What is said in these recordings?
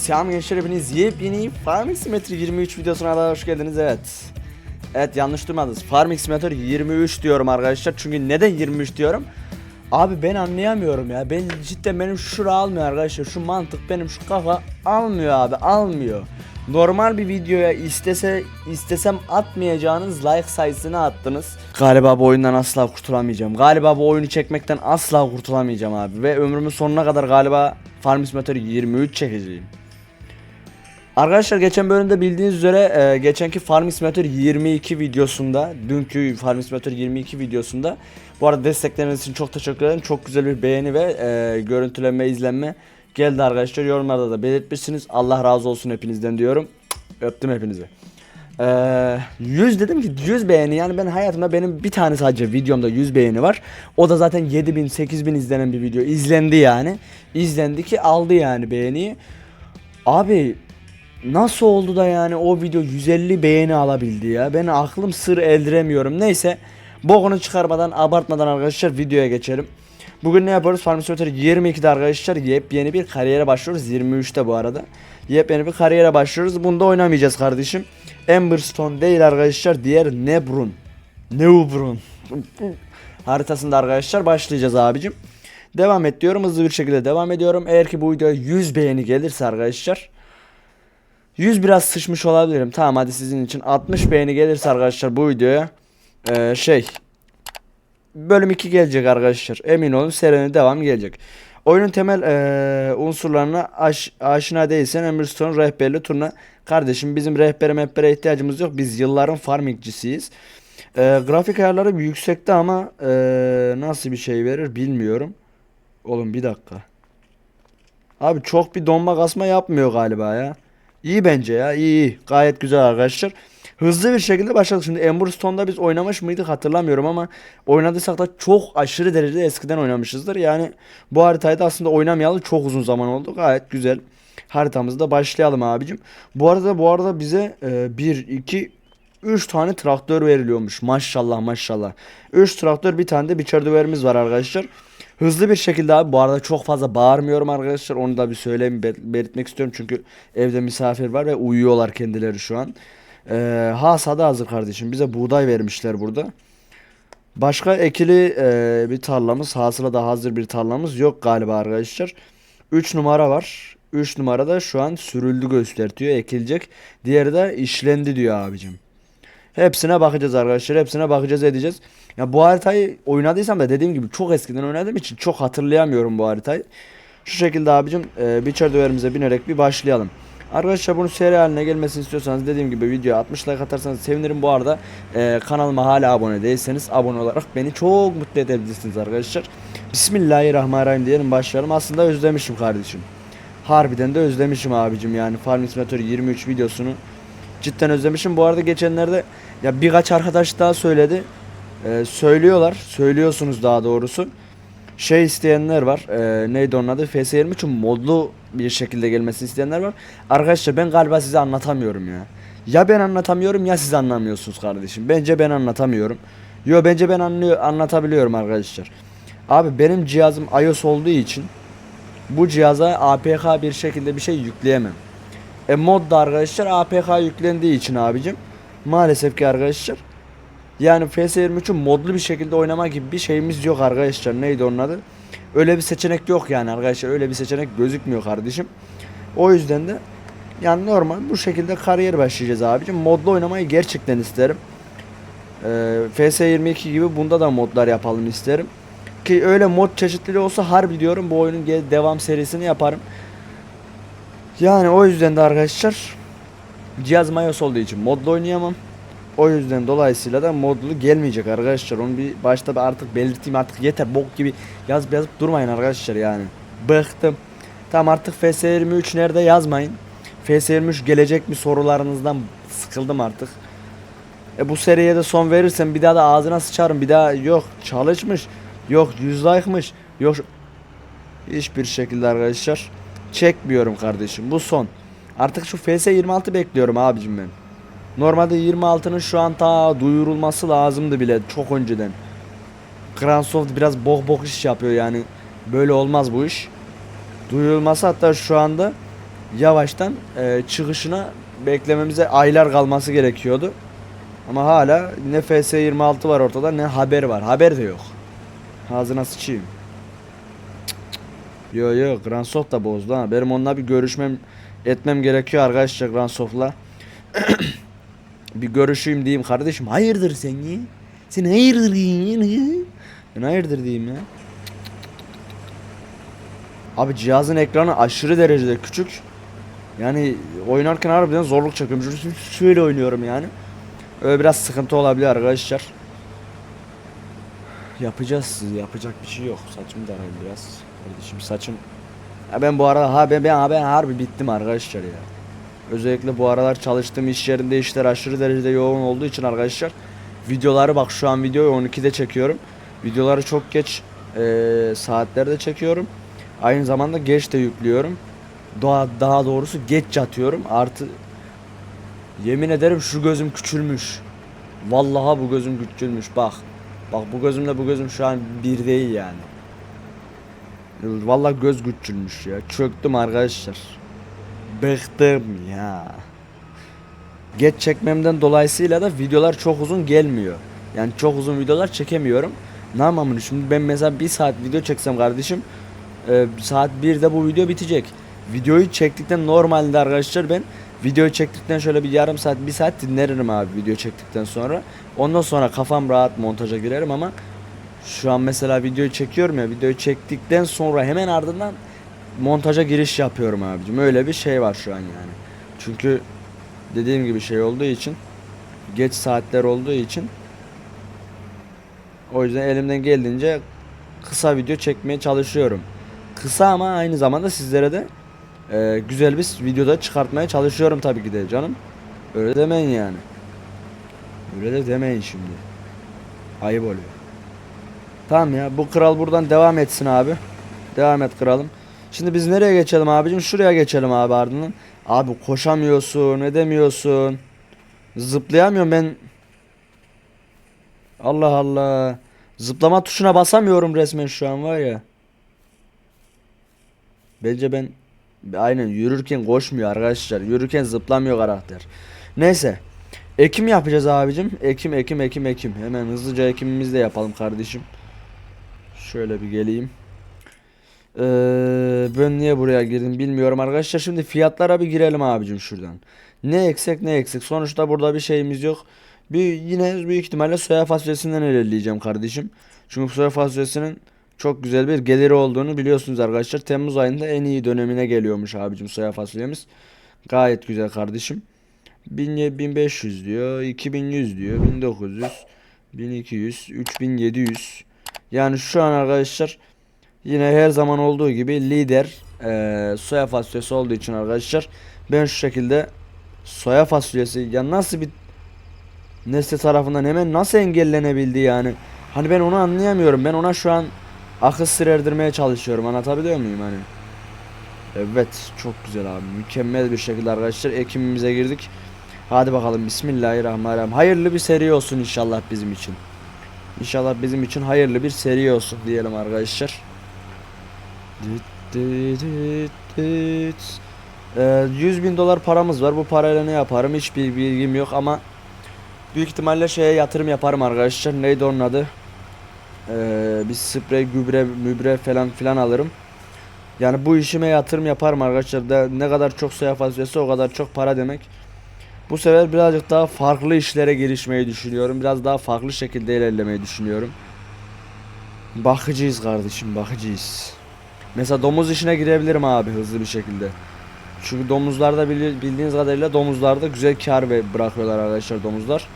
Selam gençler hepiniz yepyeni Farming Simulator 23 videosuna da hoş geldiniz evet. Evet yanlış duymadınız Farming Simulator 23 diyorum arkadaşlar çünkü neden 23 diyorum Abi ben anlayamıyorum ya ben cidden benim şura almıyor arkadaşlar şu mantık benim şu kafa almıyor abi almıyor Normal bir videoya istese istesem atmayacağınız like sayısını attınız. Galiba bu oyundan asla kurtulamayacağım. Galiba bu oyunu çekmekten asla kurtulamayacağım abi. Ve ömrümün sonuna kadar galiba Farm Simulator 23 çekeceğim. Arkadaşlar geçen bölümde bildiğiniz üzere e, geçenki Farming Simulator 22 videosunda dünkü Farming Simulator 22 videosunda bu arada destekleriniz için çok teşekkür ederim. Çok güzel bir beğeni ve e, görüntülenme izlenme geldi arkadaşlar. Yorumlarda da belirtmişsiniz. Allah razı olsun hepinizden diyorum. Öptüm hepinizi. Ee, 100 dedim ki 100 beğeni yani ben hayatımda benim bir tane sadece videomda 100 beğeni var. O da zaten 7000 8000 izlenen bir video. İzlendi yani. İzlendi ki aldı yani beğeniyi. Abi nasıl oldu da yani o video 150 beğeni alabildi ya. Ben aklım sır eldiremiyorum. Neyse bokunu çıkarmadan abartmadan arkadaşlar videoya geçelim. Bugün ne yapıyoruz? Farm Simulator 22'de arkadaşlar yepyeni bir kariyere başlıyoruz. 23'te bu arada. Yepyeni bir kariyere başlıyoruz. Bunda oynamayacağız kardeşim. Emberstone değil arkadaşlar. Diğer Nebrun. Neubrun. Haritasında arkadaşlar başlayacağız abicim. Devam et diyorum. Hızlı bir şekilde devam ediyorum. Eğer ki bu videoya 100 beğeni gelirse arkadaşlar 100 biraz sıçmış olabilirim. Tamam hadi sizin için 60 beğeni gelirse arkadaşlar bu videoya eee, şey bölüm 2 gelecek arkadaşlar. Emin olun serinin devamı gelecek. Oyunun temel eee, unsurlarına aş, aşina değilsen Emerson rehberli turna. Kardeşim bizim rehbere mehbere ihtiyacımız yok. Biz yılların farmingcisiyiz. Eee, grafik ayarları yüksekte ama eee, nasıl bir şey verir bilmiyorum. Oğlum bir dakika. Abi çok bir donma kasma yapmıyor galiba ya. İyi bence ya iyi iyi. Gayet güzel arkadaşlar. Hızlı bir şekilde başladık. Şimdi Ember Stone'da biz oynamış mıydık hatırlamıyorum ama oynadıysak da çok aşırı derecede eskiden oynamışızdır. Yani bu haritayı da aslında oynamayalı çok uzun zaman oldu. Gayet güzel. Haritamızda başlayalım abicim. Bu arada bu arada bize 1 2 3 tane traktör veriliyormuş. Maşallah maşallah. 3 traktör bir tane de biçer düverimiz var arkadaşlar. Hızlı bir şekilde abi bu arada çok fazla bağırmıyorum arkadaşlar. Onu da bir söyleyeyim bel- belirtmek istiyorum çünkü evde misafir var ve uyuyorlar kendileri şu an. Ee, hasada hazır kardeşim. Bize buğday vermişler burada. Başka ekili e, bir tarlamız, hasıla da hazır bir tarlamız yok galiba arkadaşlar. 3 numara var. 3 numarada şu an sürüldü gösteriyor, ekilecek. Diğeri de işlendi diyor abicim. Hepsine bakacağız arkadaşlar. Hepsine bakacağız edeceğiz. Ya bu haritayı oynadıysam da dediğim gibi çok eskiden oynadığım için çok hatırlayamıyorum bu haritayı. Şu şekilde abicim e, biçer döverimize binerek bir başlayalım. Arkadaşlar bunu seri haline gelmesini istiyorsanız dediğim gibi videoya 60 like atarsanız sevinirim. Bu arada e, kanalıma hala abone değilseniz abone olarak beni çok mutlu edebilirsiniz arkadaşlar. Bismillahirrahmanirrahim diyelim başlayalım. Aslında özlemişim kardeşim. Harbiden de özlemişim abicim yani Farming Simulator 23 videosunu cidden özlemişim. Bu arada geçenlerde ya birkaç arkadaş daha söyledi. Ee, söylüyorlar. Söylüyorsunuz daha doğrusu. Şey isteyenler var. Ee, neydi onun adı? FS23 için modlu bir şekilde gelmesini isteyenler var. Arkadaşlar ben galiba size anlatamıyorum ya. Ya ben anlatamıyorum ya siz anlamıyorsunuz kardeşim. Bence ben anlatamıyorum. Yo bence ben anlıyor, anlatabiliyorum arkadaşlar. Abi benim cihazım iOS olduğu için bu cihaza APK bir şekilde bir şey yükleyemem. E mod da arkadaşlar APK yüklendiği için abicim maalesef ki arkadaşlar yani FS23'ü modlu bir şekilde oynama gibi bir şeyimiz yok arkadaşlar. Neydi onun adı? Öyle bir seçenek yok yani arkadaşlar. Öyle bir seçenek gözükmüyor kardeşim. O yüzden de yani normal bu şekilde kariyer başlayacağız abicim. Modlu oynamayı gerçekten isterim. Ee, FS22 gibi bunda da modlar yapalım isterim. Ki öyle mod çeşitliliği olsa harbi diyorum bu oyunun devam serisini yaparım. Yani o yüzden de arkadaşlar cihaz iOS olduğu için modlu oynayamam. O yüzden dolayısıyla da modlu gelmeyecek arkadaşlar. Onu bir başta bir artık belirteyim artık yeter bok gibi yazıp yazıp durmayın arkadaşlar yani. Bıktım. Tamam artık FS23 nerede yazmayın. FS23 gelecek mi sorularınızdan sıkıldım artık. E bu seriye de son verirsem bir daha da ağzına sıçarım. Bir daha yok çalışmış. Yok 100 like'mış. Yok hiçbir şekilde arkadaşlar çekmiyorum kardeşim. Bu son. Artık şu FS26 bekliyorum abicim ben. Normalde 26'nın şu an ta duyurulması lazımdı bile çok önceden. Cransoft biraz bok bok iş yapıyor yani. Böyle olmaz bu iş. Duyurulması hatta şu anda yavaştan e, çıkışına beklememize aylar kalması gerekiyordu. Ama hala ne FS26 var ortada ne haber var. Haber de yok. Ağzına sıçayım. Yo yo Gransoft da bozdu ha. Benim onunla bir görüşmem etmem gerekiyor arkadaşlar Gransoft'la. bir görüşeyim diyeyim kardeşim. Hayırdır sen ya? Sen hayırdır diyeyim? Ben hayırdır diyeyim ya. Abi cihazın ekranı aşırı derecede küçük. Yani oynarken harbiden zorluk çekiyorum. Şöyle oynuyorum yani. Öyle biraz sıkıntı olabilir arkadaşlar. Yapacağız. Yapacak bir şey yok. Saçımı da arayayım biraz. Kardeşim saçım. Ya ben bu arada ha ben, ben, ben harbi bittim arkadaşlar ya. Özellikle bu aralar çalıştığım iş yerinde işler aşırı derecede yoğun olduğu için arkadaşlar videoları bak şu an videoyu 12'de çekiyorum. Videoları çok geç eee saatlerde çekiyorum. Aynı zamanda geç de yüklüyorum. Daha, daha doğrusu geç yatıyorum. Artı yemin ederim şu gözüm küçülmüş. Vallahi bu gözüm küçülmüş bak. Bak bu gözümle bu gözüm şu an bir değil yani. Vallahi göz küçülmüş ya. Çöktüm arkadaşlar. Bıktım ya. Geç çekmemden dolayısıyla da videolar çok uzun gelmiyor. Yani çok uzun videolar çekemiyorum. Ne yapmam şimdi ben mesela bir saat video çeksem kardeşim e, saat 1'de bu video bitecek. Videoyu çektikten normalde arkadaşlar ben videoyu çektikten şöyle bir yarım saat bir saat dinlerim abi video çektikten sonra. Ondan sonra kafam rahat montaja girerim ama şu an mesela videoyu çekiyorum ya videoyu çektikten sonra hemen ardından montaja giriş yapıyorum abicim. Öyle bir şey var şu an yani. Çünkü dediğim gibi şey olduğu için geç saatler olduğu için o yüzden elimden geldiğince kısa video çekmeye çalışıyorum. Kısa ama aynı zamanda sizlere de e, güzel bir videoda çıkartmaya çalışıyorum tabii ki de canım. Öyle demeyin yani. Öyle de demeyin şimdi. Ayıp oluyor. Tamam ya bu kral buradan devam etsin abi. Devam et kralım. Şimdi biz nereye geçelim abicim? Şuraya geçelim abi ardından. Abi koşamıyorsun, edemiyorsun. Zıplayamıyorum ben. Allah Allah. Zıplama tuşuna basamıyorum resmen şu an var ya. Bence ben aynen yürürken koşmuyor arkadaşlar. Yürürken zıplamıyor karakter. Neyse. Ekim yapacağız abicim. Ekim, ekim, ekim, ekim. Hemen hızlıca ekimimizi de yapalım kardeşim. Şöyle bir geleyim. Ee, ben niye buraya girdim bilmiyorum arkadaşlar. Şimdi fiyatlara bir girelim abicim şuradan. Ne eksik ne eksik. Sonuçta burada bir şeyimiz yok. Bir yine büyük ihtimalle soya fasulyesinden ilerleyeceğim kardeşim. Çünkü soya fasulyesinin çok güzel bir geliri olduğunu biliyorsunuz arkadaşlar. Temmuz ayında en iyi dönemine geliyormuş abicim soya fasulyemiz. Gayet güzel kardeşim. 1000 1500 diyor, 2100 diyor, 1900, 1200, 3700. Yani şu an arkadaşlar yine her zaman olduğu gibi lider eee soya fasulyesi olduğu için arkadaşlar ben şu şekilde soya fasulyesi ya nasıl bir Nesle tarafından hemen nasıl engellenebildi yani? Hani ben onu anlayamıyorum. Ben ona şu an akıl sır erdirmeye çalışıyorum. Anlatabiliyor muyum hani? Evet, çok güzel abi. Mükemmel bir şekilde arkadaşlar ekimimize girdik. Hadi bakalım Bismillahirrahmanirrahim. Hayırlı bir seri olsun inşallah bizim için. İnşallah bizim için hayırlı bir seri olsun diyelim arkadaşlar. Ee, 100 bin dolar paramız var. Bu parayla ne yaparım hiçbir bilgim yok ama Büyük ihtimalle şeye yatırım yaparım arkadaşlar. Neydi onun adı? Ee, bir sprey, gübre, mübre falan filan alırım. Yani bu işime yatırım yaparım arkadaşlar. Da ne kadar çok soya fasulyesi o kadar çok para demek. Bu sefer birazcık daha farklı işlere girişmeyi düşünüyorum. Biraz daha farklı şekilde ilerlemeyi düşünüyorum. Bakıcıyız kardeşim, bakıcıyız. Mesela domuz işine girebilirim abi hızlı bir şekilde. Çünkü domuzlarda bildiğiniz kadarıyla domuzlarda güzel kar ve bırakıyorlar arkadaşlar domuzlar.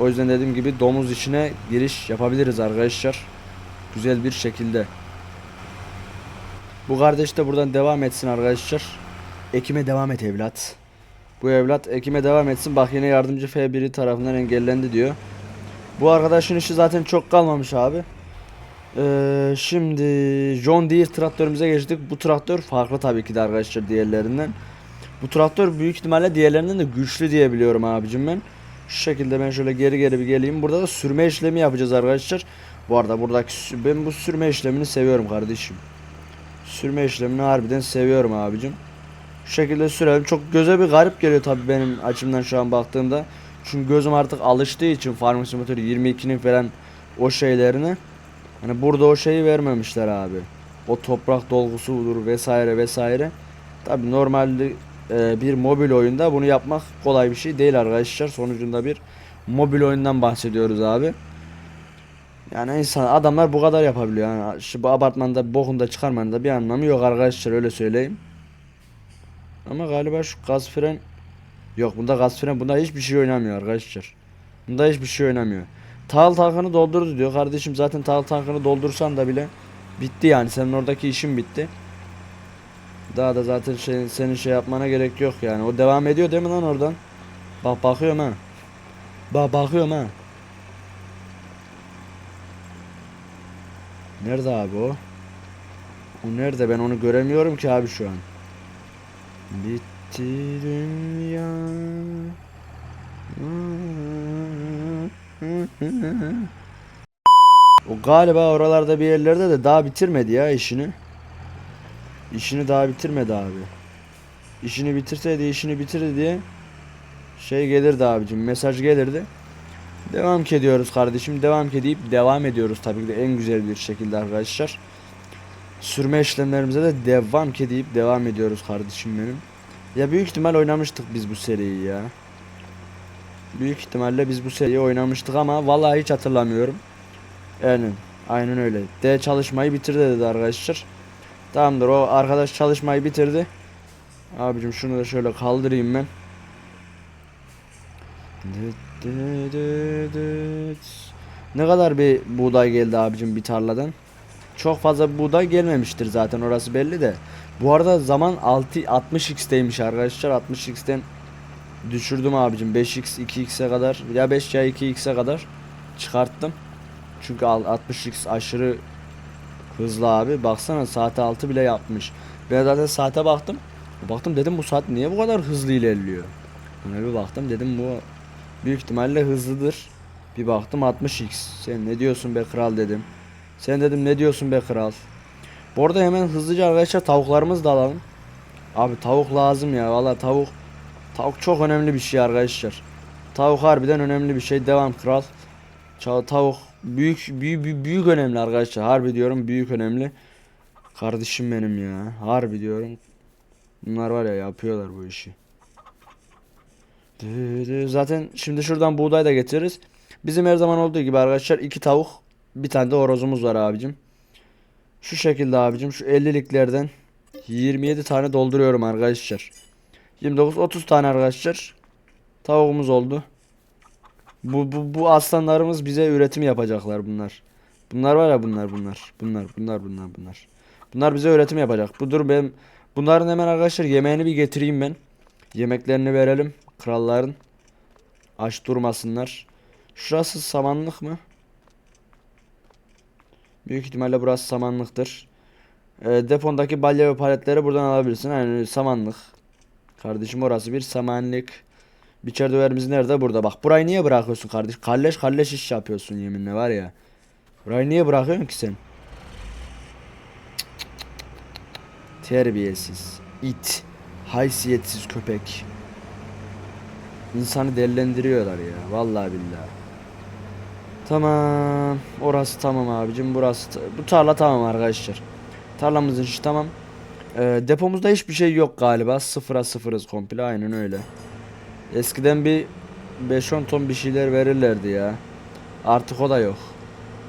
O yüzden dediğim gibi domuz işine giriş yapabiliriz arkadaşlar. Güzel bir şekilde. Bu kardeş de buradan devam etsin arkadaşlar. Ekime devam et evlat. Bu evlat ekime devam etsin. Bak yine yardımcı F1 tarafından engellendi diyor. Bu arkadaşın işi zaten çok kalmamış abi. Ee, şimdi John Deere traktörümüze geçtik. Bu traktör farklı tabii ki de arkadaşlar diğerlerinden. Bu traktör büyük ihtimalle diğerlerinden de güçlü diye biliyorum abicim ben. Şu şekilde ben şöyle geri geri bir geleyim. Burada da sürme işlemi yapacağız arkadaşlar. Bu arada buradaki ben bu sürme işlemini seviyorum kardeşim. Sürme işlemini harbiden seviyorum abicim. Şu şekilde sürelim. Çok göze bir garip geliyor tabii benim açımdan şu an baktığımda. Çünkü gözüm artık alıştığı için Farming Simulator 22'nin falan o şeylerini. Hani burada o şeyi vermemişler abi. O toprak dolgusudur vesaire vesaire. Tabii normalde e, bir mobil oyunda bunu yapmak kolay bir şey değil arkadaşlar. Sonucunda bir mobil oyundan bahsediyoruz abi. Yani insan adamlar bu kadar yapabiliyor. Yani şu bu abartmanda bokunda çıkarmanın da bir anlamı yok arkadaşlar öyle söyleyeyim. Ama galiba şu gaz fren yok bunda gaz fren bunda hiçbir şey oynamıyor arkadaşlar. Bunda hiçbir şey oynamıyor. Tahıl tankını doldurdu diyor. Kardeşim zaten tahıl tankını doldursan da bile bitti yani senin oradaki işin bitti. Daha da zaten şey, senin şey yapmana gerek yok yani. O devam ediyor değil mi lan oradan? Bak bakıyorum ha. Bak bakıyorum ha. Nerede abi o? O nerede? Ben onu göremiyorum ki abi şu an. Bitti dünya. O galiba oralarda bir yerlerde de daha bitirmedi ya işini. İşini daha bitirmedi abi. İşini bitirseydi işini bitirdi diye şey gelirdi abicim mesaj gelirdi. Devam ediyoruz kardeşim. Devam deyip devam ediyoruz tabii ki de en güzel bir şekilde arkadaşlar. Sürme işlemlerimize de devam deyip devam ediyoruz kardeşim benim. Ya büyük ihtimal oynamıştık biz bu seriyi ya. Büyük ihtimalle biz bu seriyi oynamıştık ama vallahi hiç hatırlamıyorum. Yani aynen öyle. D çalışmayı bitirdi dedi arkadaşlar. Tamamdır o arkadaş çalışmayı bitirdi. Abicim şunu da şöyle kaldırayım ben. Ne kadar bir buğday geldi abicim bir tarladan? Çok fazla buğday gelmemiştir zaten orası belli de. Bu arada zaman 6 60x'teymiş arkadaşlar. 60x'ten düşürdüm abicim 5x 2x'e kadar ya 5 ya 2x'e kadar çıkarttım. Çünkü al- 60x aşırı hızlı abi. Baksana saate 6 bile yapmış. Ben zaten saate baktım. Baktım dedim bu saat niye bu kadar hızlı ilerliyor? Ona bir baktım dedim bu büyük ihtimalle hızlıdır. Bir baktım 60x. Sen ne diyorsun be kral dedim. Sen dedim ne diyorsun be kral. Bu arada hemen hızlıca arkadaşlar tavuklarımızı da alalım. Abi tavuk lazım ya. Valla tavuk tavuk çok önemli bir şey arkadaşlar. Tavuk harbiden önemli bir şey. Devam kral. Ça- tavuk büyük büyük büyük, önemli arkadaşlar. Harbi diyorum büyük önemli. Kardeşim benim ya. Harbi diyorum. Bunlar var ya yapıyorlar bu işi. Zaten şimdi şuradan buğday da getiririz. Bizim her zaman olduğu gibi arkadaşlar iki tavuk bir tane de horozumuz var abicim. Şu şekilde abicim şu 50'liklerden 27 tane dolduruyorum arkadaşlar. 29 30 tane arkadaşlar. Tavuğumuz oldu. Bu, bu, bu aslanlarımız bize üretim yapacaklar bunlar. Bunlar var ya bunlar bunlar. Bunlar bunlar bunlar bunlar. Bunlar bize üretim yapacak. Budur ben bunların hemen arkadaşlar yemeğini bir getireyim ben. Yemeklerini verelim kralların. Aç durmasınlar. Şurası samanlık mı? Büyük ihtimalle burası samanlıktır. E, depondaki balya ve paletleri buradan alabilirsin. Yani samanlık. Kardeşim orası bir samanlık. Biçer döverimiz nerede? Burada. Bak burayı niye bırakıyorsun kardeş? Kalleş kalleş iş yapıyorsun yeminle var ya. Burayı niye bırakıyorsun ki sen? Terbiyesiz. it, Haysiyetsiz köpek. İnsanı dellendiriyorlar ya. Vallahi billahi. Tamam. Orası tamam abicim. Burası bu tarla tamam arkadaşlar. Tarlamızın işi tamam. Ee, depomuzda hiçbir şey yok galiba. Sıfıra sıfırız komple. Aynen öyle. Eskiden bir 5-10 ton bir şeyler verirlerdi ya. Artık o da yok.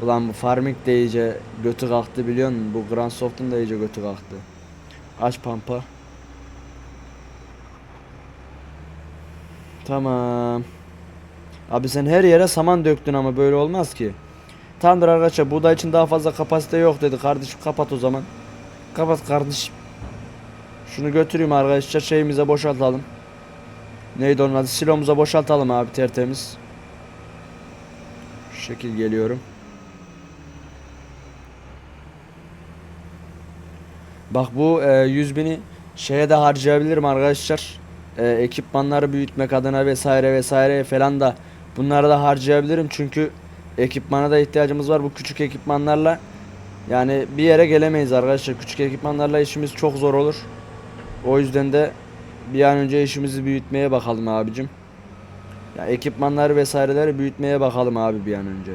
Ulan bu farming de iyice götü kalktı biliyor musun? Bu Grand Soft'un da iyice götü kalktı. Aç pampa. Tamam. Abi sen her yere saman döktün ama böyle olmaz ki. Tamamdır arkadaşlar buğday için daha fazla kapasite yok dedi. Kardeşim kapat o zaman. Kapat kardeşim. Şunu götüreyim arkadaşlar şeyimize boşaltalım. Neydi onun adı? Silomuza boşaltalım abi tertemiz. Şu şekil geliyorum. Bak bu e, 100 bini şeye de harcayabilirim arkadaşlar. E, ekipmanları büyütmek adına vesaire vesaire falan da bunları da harcayabilirim çünkü ekipmana da ihtiyacımız var. Bu küçük ekipmanlarla yani bir yere gelemeyiz arkadaşlar. Küçük ekipmanlarla işimiz çok zor olur. O yüzden de bir an önce işimizi büyütmeye bakalım abicim. Ya ekipmanları vesaireleri büyütmeye bakalım abi bir an önce.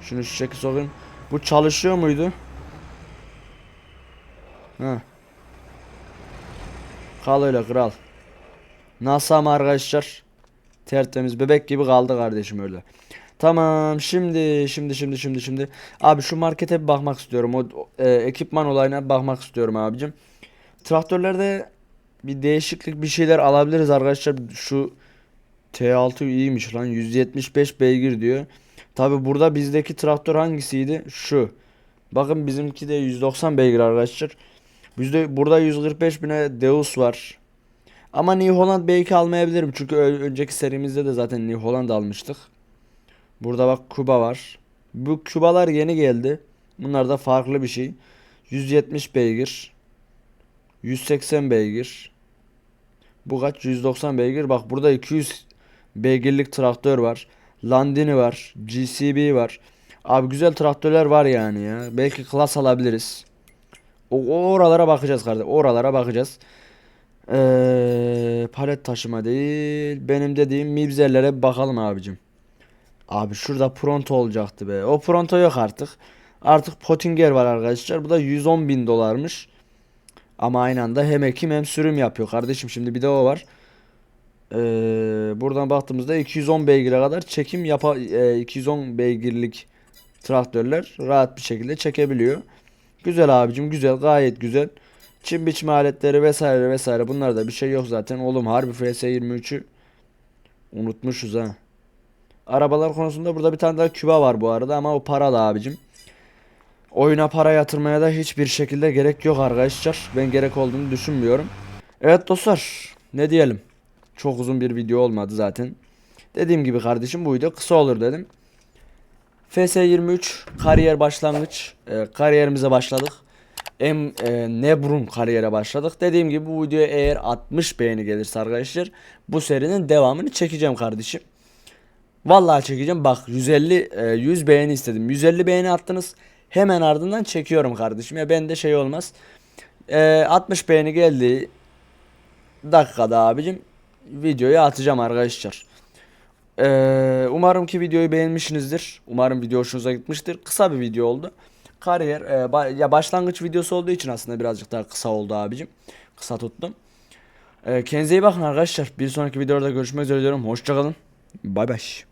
Şunu şu çeki sokayım. Bu çalışıyor muydu? Ha. Kal öyle kral. Nasıl ama arkadaşlar? Tertemiz bebek gibi kaldı kardeşim öyle. Tamam şimdi şimdi şimdi şimdi şimdi abi şu markete bir bakmak istiyorum o e, ekipman olayına bakmak istiyorum abicim. Traktörlerde bir değişiklik bir şeyler alabiliriz arkadaşlar şu T6 iyiymiş lan 175 beygir diyor. Tabi burada bizdeki traktör hangisiydi? Şu. Bakın bizimki de 190 beygir arkadaşlar. Bizde burada 145 bine Deus var. Ama New Holland belki almayabilirim çünkü önceki serimizde de zaten New Holland almıştık. Burada bak Kuba var. Bu Kubalar yeni geldi. Bunlar da farklı bir şey. 170 beygir. 180 beygir. Bu kaç? 190 beygir. Bak burada 200 beygirlik traktör var. Landini var. GCB var. Abi güzel traktörler var yani ya. Belki klas alabiliriz. O, oralara bakacağız kardeşim. Oralara bakacağız. Ee, palet taşıma değil. Benim dediğim mibzerlere bakalım abicim. Abi şurada pronto olacaktı be. O pronto yok artık. Artık Pottinger var arkadaşlar. Bu da 110 bin dolarmış. Ama aynı anda hem ekim hem sürüm yapıyor kardeşim. Şimdi bir de o var. Ee, buradan baktığımızda 210 beygire kadar çekim yapa e, 210 beygirlik traktörler rahat bir şekilde çekebiliyor. Güzel abicim güzel gayet güzel. Çim biçme aletleri vesaire vesaire bunlarda bir şey yok zaten. Oğlum harbi FS23'ü unutmuşuz ha. Arabalar konusunda burada bir tane daha küba var bu arada ama o paralı abicim. Oyuna para yatırmaya da hiçbir şekilde gerek yok arkadaşlar. Ben gerek olduğunu düşünmüyorum. Evet dostlar ne diyelim. Çok uzun bir video olmadı zaten. Dediğim gibi kardeşim bu video kısa olur dedim. FS23 kariyer başlangıç. Ee, kariyerimize başladık. Em, e, Nebrun kariyere başladık. Dediğim gibi bu videoya eğer 60 beğeni gelirse arkadaşlar bu serinin devamını çekeceğim kardeşim. Vallahi çekeceğim. Bak 150 e, 100 beğeni istedim. 150 beğeni attınız. Hemen ardından çekiyorum kardeşim. Ya bende şey olmaz. E, 60 beğeni geldi dakikada abicim videoyu atacağım arkadaşlar. Ee, umarım ki videoyu beğenmişsinizdir. Umarım video hoşunuza gitmiştir. Kısa bir video oldu. Kariyer e, ba- ya başlangıç videosu olduğu için aslında birazcık daha kısa oldu abicim. Kısa tuttum. Ee, kendinize iyi bakın arkadaşlar. Bir sonraki videoda görüşmek üzere diyorum. Hoşçakalın. Bay bay.